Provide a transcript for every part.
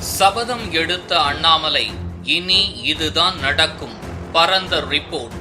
சபதம் எடுத்த அண்ணாமலை இனி இதுதான் நடக்கும் பரந்த ரிப்போர்ட்.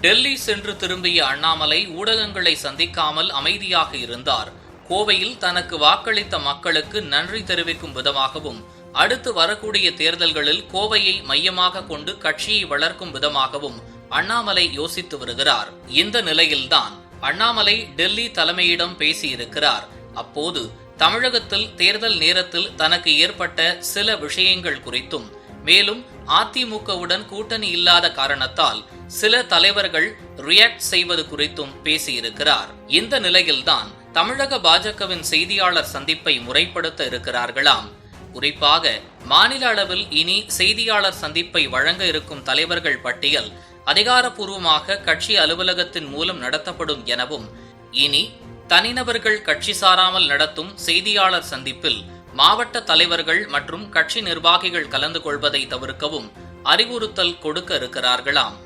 டெல்லி சென்று திரும்பிய அண்ணாமலை ஊடகங்களை சந்திக்காமல் அமைதியாக இருந்தார். கோவையில் தனக்கு வாக்களித்த மக்களுக்கு நன்றி தெரிவிக்கும் விதமாகவும் அடுத்து வரக்கூடிய தேர்தல்களில் கோவையை மையமாக கொண்டு கட்சியை வளர்க்கும் விதமாகவும் அண்ணாமலை யோசித்து வருகிறார். இந்த நிலையில்தான் அண்ணாமலை டெல்லி தலைமையிடம் பேசியிருக்கிறார். அப்போது தமிழகத்தில் தேர்தல் நேரத்தில் தனக்கு ஏற்பட்ட சில விஷயங்கள் குறித்தும் மேலும் அதிமுகவுடன் கூட்டணி இல்லாத காரணத்தால் சில தலைவர்கள் ரியாக்ட் செய்வது குறித்தும் பேசியிருக்கிறார். இந்த நிலையில்தான் தமிழக பாஜகவின் செய்தியாளர் சந்திப்பை முறைப்படுத்த இருக்கிறார்களாம். குறிப்பாக மாநில அளவில் இனி செய்தியாளர் சந்திப்பை வழங்க இருக்கும் தலைவர்கள் பட்டியல் அதிகாரப்பூர்வமாக கட்சி அலுவலகத்தின் மூலம் நடத்தப்படும் எனவும் இனி தனிநபர்கள் கட்சி சாராமல் நடத்தும் செய்தியாளர் சந்திப்பில் மாவட்ட தலைவர்கள் மற்றும் கட்சி நிர்வாகிகள் கலந்து கொள்வதை தவிர்க்கவும் அறிவுறுத்தல் கொடுக்க இருக்கிறார்களாம்.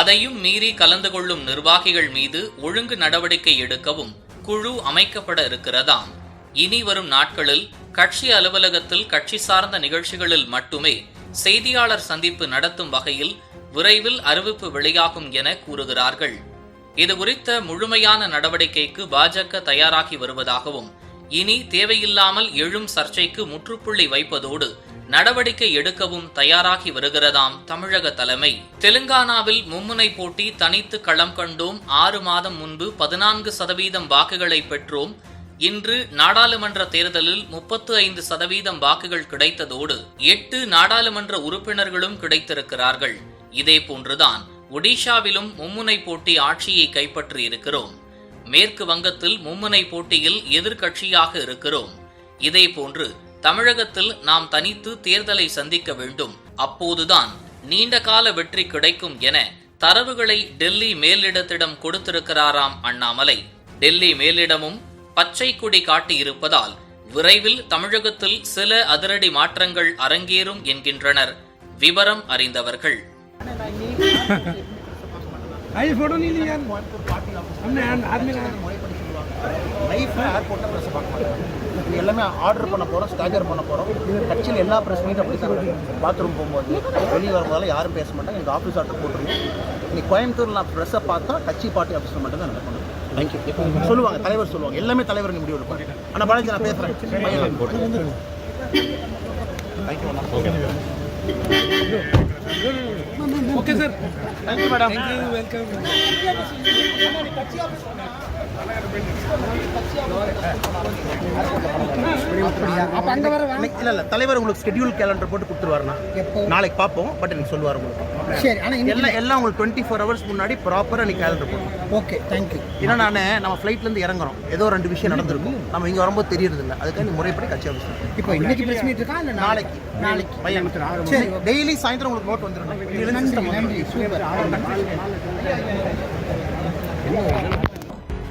அதையும் மீறி கலந்து கொள்ளும் நிர்வாகிகள் மீது ஒழுங்கு நடவடிக்கை எடுக்கவும் குழு அமைக்கப்பட இருக்கிறதாம். இனி வரும் நாட்களில் கட்சி அலுவலகத்தில் கட்சி சார்ந்த நிகழ்ச்சிகளில் மட்டுமே செய்தியாளர் சந்திப்பு நடத்தும் வகையில் விரைவில் அறிவிப்பு வெளியாகும் என கூறுகிறார்கள். இது குறித்த முழுமையான நடவடிக்கைக்கு பாஜக தயாராகி வருவதாகவும் இனி தேவையில்லாமல் எழும் சர்ச்சைக்கு முற்றுப்புள்ளி வைப்பதோடு நடவடிக்கை எடுக்கவும் தயாராகி வருகிறதாம் தமிழக தலைமை. தெலுங்கானாவில் மும்முனை போட்டி தனித்து களம் கண்டோம். ஆறு மாதம் முன்பு பதினான்கு சதவீதம் வாக்குகளை பெற்றோம். இன்று நாடாளுமன்ற தேர்தலில் முப்பத்து ஐந்து சதவீதம் வாக்குகள் கிடைத்ததோடு எட்டு நாடாளுமன்ற உறுப்பினர்களும் கிடைத்திருக்கிறார்கள். இதே போன்றுதான் ஒடிஷாவிலும் மும்முனை போட்டி ஆட்சியை கைப்பற்றி இருக்கிறோம் மேற்கு வங்கத்தில் மும்முனை போட்டியில் எதிர்க்கட்சியாக இருக்கிறோம். இதே போன்று தமிழகத்தில் நாம் தனித்து தேர்தலை சந்திக்க வேண்டும். அப்போதுதான் நீண்ட கால வெற்றி கிடைக்கும் என தரவுகளை டெல்லி மேலிடத்திடம் கொடுத்திருக்கிறாராம் அண்ணாமலை. டெல்லி மேலிடமும் பச்சை கொடி காட்டியிருப்பதால் விரைவில் தமிழகத்தில் சில அதிரடி மாற்றங்கள் அரங்கேறும் என்கின்றனர். விவரம் அறிந்தவர்கள். ஐ ஃபோட்டோ இல்லையா? எல்லாமே ஆர்டர் பண்ண போகிறோம் ஸ்டாஜர் பண்ண போகிறோம் கட்சியில் எல்லா ப்ரெஸ் மீட் அப்படி தான் பாத்ரூம் போகும்போது வெளியே வரும்போது யாரும் பேச மாட்டாங்க. எனக்கு ஆஃபீஸ் ஆர்டர் போட்டுருங்க இன்னைக்கு கோயம்புத்தூர் நான் ப்ரெஸ்ஸை பார்த்தா கட்சி பார்ட்டி ஆஃபீஸில் மட்டும் தான் நடக்கணும் தேங்க்யூ சொல்லுவாங்க தலைவர் சொல்லுவாங்க. எல்லாமே தலைவர் முடிவு எடுப்பாங்க ஆனால் பாலாஜி நான் பேசுகிறேன் thank you okay sir thank you madam thank you welcome கட்சி ஆஃபீஸ் இல்லை இல்லை தலைவர் உங்களுக்கு ஸ்கெடியூல் கேலண்டர் போட்டு கொடுத்துருவாருண்ணா. நாளைக்கு பார்ப்போம் பட் எனக்கு சொல்லுவார் உங்களுக்கு. சரி ஆனா எல்லாம் எல்லாம் உங்களுக்கு டுவெண்ட்டி ஃபோர் ஹவர்ஸ் முன்னாடி ப்ராப்பராக நீ கேலண்டர் போடணும் ஓகே தேங்க் யூ ஏன்னா நான் நம்ம ஃப்ளைட்லேருந்து இறங்குறோம். ஏதோ ரெண்டு விஷயம் நடந்திருக்கும். நம்ம இங்கே வரும்போது தெரியறது இல்லை அதுக்காக நீ முறைப்படி கட்சி ஆஃபீஸ் இப்போ இன்னைக்கு பிரஸ் மீட் இருக்கா இல்ல நாளைக்கு? நாளைக்கு. பையன். சரி டெய்லி சாயந்தரம் உங்களுக்கு நோட் வந்துடும் நன்றி சூப்பர்.